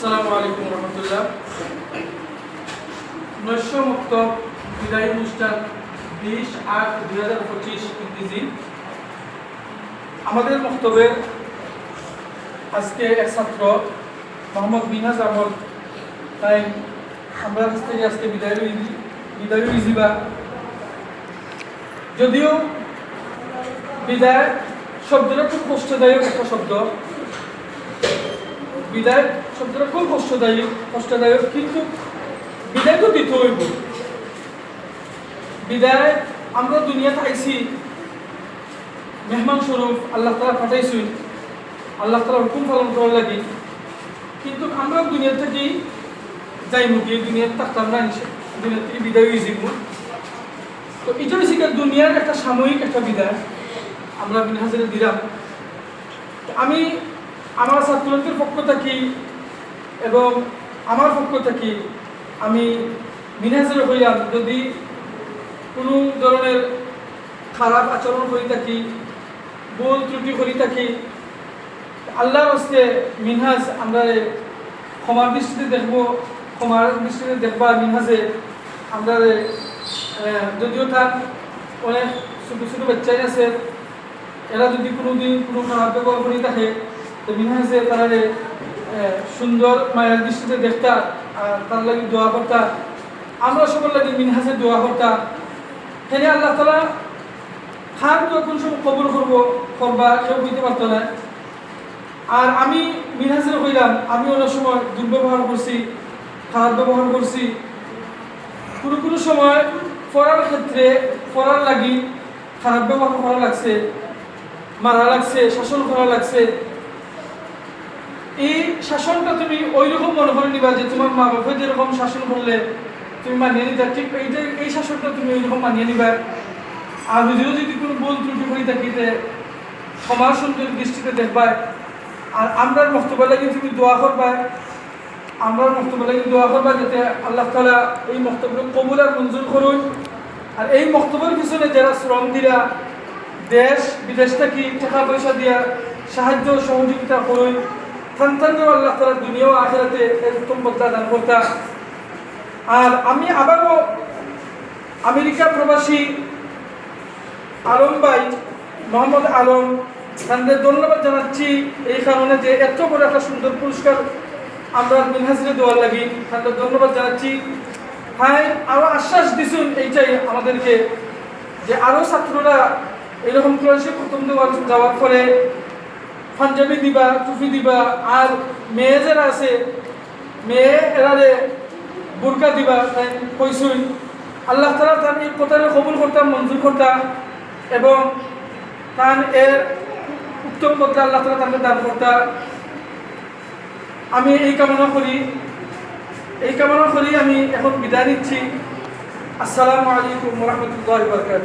আসসালামু আলাইকুম রহমতুল্লাহ। নৈশ মুক্ত বিদায়ী অনুষ্ঠান বিশ আট দুই হাজার পঁচিশ ইংরেজি। আমাদের বক্তব্যের আজকে এক ছাত্র, মোহাম্মদ মিনাজ আহমদ, তাই আমরা কাছ থেকে আজকে বিদায় বিদায় ইজিবা যদিও বিদায় শব্দটা খুব কষ্টদায়ক একটা শব্দ। বিদায় শব্দটা খুব কষ্টদায়ক কষ্টদায়ক, কিন্তু বিদায় তো দিতে হইব। বিদায় আমরা দুনিয়াতে আইছি, মেহমান স্বরূপ, আল্লাহ তালা পাঠাইছি আল্লাহ তালা হুকুম পালন করার লাগি। কিন্তু আমরা দুনিয়া থেকেই যাই মুখে দুনিয়ার থাকতাম না দুনিয়ার থেকে বিদায় হয়ে যাব তো এটা কি দুনিয়ার একটা সাময়িক একটা বিদায় আমরা বিন হাজারে দিলাম। আমি আমার ছাত্রদের পক্ষ থাকি এবং আমার পক্ষ থাকি আমি মিনহাজের হইলাম যদি কোনো ধরনের খারাপ আচরণ করে থাকি, ভুল ত্রুটি করে থাকি, আল্লাহর হস্তে মিনহাজ আমরা ক্ষমার দৃষ্টিতে দেখব, ক্ষমার দৃষ্টিতে দেখবা মিনহাজে আমরা যদিও তার অনেক ছোটো ছোটো বাচ্চাই আছে, এরা যদি কোনো দিন কোনো খারাপ ব্যবহার করে থাকে মিনহাজে তারা সুন্দর মায়ের দৃষ্টিতে দেখতা, আর তার লাগি দোয়া করতা। আমরা সবার লাগি মিনহাজে দোয়া করতা। হেনে আল্লাহ তালা খান তো কোন সময় কবর করব করবা কেউ হইতে পারতো না। আর আমি মিনহাজের হইলাম, আমি অনেক সময় দুর্ব্যবহার করছি, খারাপ ব্যবহার করছি। কোনো কোনো সময় পড়ার ক্ষেত্রে, পড়ার লাগি খারাপ ব্যবহার করা লাগছে, মারা লাগছে, শাসন করা লাগছে। এই শাসনটা তুমি ওই রকম মনে নিবা যে তোমার মা বাবা যেরকম শাসন করলে তুমি মানিয়ে নিতে, ঠিক এইটা এই শাসনটা তুমি ওই রকম মানিয়ে নিবা। আর যদিও যদি কোনো ভুল ত্রুটি হয়ে থাকি, যে সমাজ সুন্দর দৃষ্টিতে দেখবা, আর আমরা বক্তব্য লাগে তুমি দোয়া করবা আমরা বক্তব্য লাগে দোয়া করবা যাতে আল্লাহ তালা এই বক্তব্য কবুল আর মঞ্জুর করুন। আর এই বক্তব্যের পিছনে যারা শ্রম দিলা দেশ, বিদেশ থেকে টাকা পয়সা দিয়া সাহায্য সহযোগিতা করুন সন্তানও আল্লাহ তালা দুনিয়া ও আখেরাতে এর উত্তম পদ্মা দান করতা আর আমি আবারও আমেরিকা প্রবাসী আলম ভাই, মোহাম্মদ আলম তাদের ধন্যবাদ জানাচ্ছি এই কারণে যে এত বড় একটা সুন্দর পুরস্কার আমরা মিনহাজরে দেওয়ার লাগি। তাদের ধন্যবাদ জানাচ্ছি। হ্যাঁ আরও আশ্বাস দিছুন এইটাই আমাদেরকে যে আরও ছাত্ররা এরকম ক্লাসে প্রথম দেওয়ার যাওয়ার পরে পাঞ্জাবি দিবা, টুপি দিবা, আর মেয়ে যারা আছে, মেয়ে এরারে বুরকা দিবা, তাই কইসুই আল্লাহ তালা তার এই কথাটা কবুল করতাম মঞ্জুর করতাম এবং তার এর উত্তম করতে আল্লাহ তালা তাকে দান করতা। আমি এই কামনা করি, এই কামনা করি আমি এখন বিদায় নিচ্ছি। আসসালামু আলাইকুম রহমতুল্লাহ বরকাত